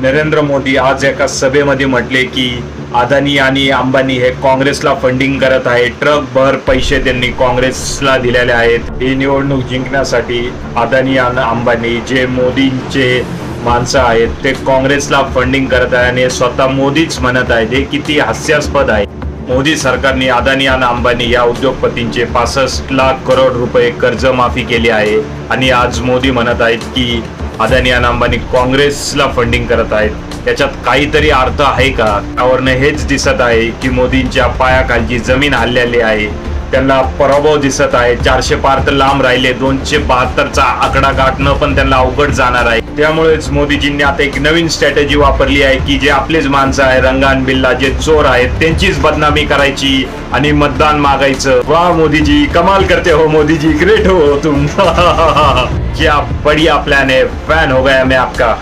नरेंद्र मोदी आज एका सभेमध्ये म्हटले की अदानी आणि अंबानी हे काँग्रेसला फंडिंग करत आहे ट्रक भर पैसे त्यांनी काँग्रेसला दिलेले आहेत. ही निवडणूक जिंकण्यासाठी अदानी आणि अंबानी जे मोदींचे माणसं आहेत ते काँग्रेसला फंडिंग करत आहे आणि स्वतः मोदीच म्हणत आहेत. हे किती हास्यास्पद आहे. मोदी सरकारने अदानी आणि अंबानी या उद्योगपतींचे पासष्ट लाख करोड रुपये कर्जमाफी केली आहे. आणि आज मोदी म्हणत आहेत की अदानी आणि अंबानी काँग्रेसला फंडिंग करत आहेत. याच्यात काहीतरी अर्थ आहे का? त्यावरनं हेच दिसत आहे की मोदींच्या पायाखालची जमीन हल्लेली आहे. त्यांना पराभव दिसत आहे. चारशे पार तर लांब राहिले. दोनशे बहात्तरचा आकडा गाठणं पण त्यांना अवघड जाणार आहे. त्यामुळेच मोदीजींनी आता एक नवीन स्ट्रॅटेजी वापरली आहे की जे आपलेच माणसं आहे रंगान बिल्ला जे चोर आहेत त्यांचीच बदनामी करायची आणि मतदान मागायचं. वा मोदीजी कमाल करते हो मोदीजी ग्रेट हो, हो तुम. क्या बढ़िया प्लॅन आहे फॅन हो गया मैं आपका.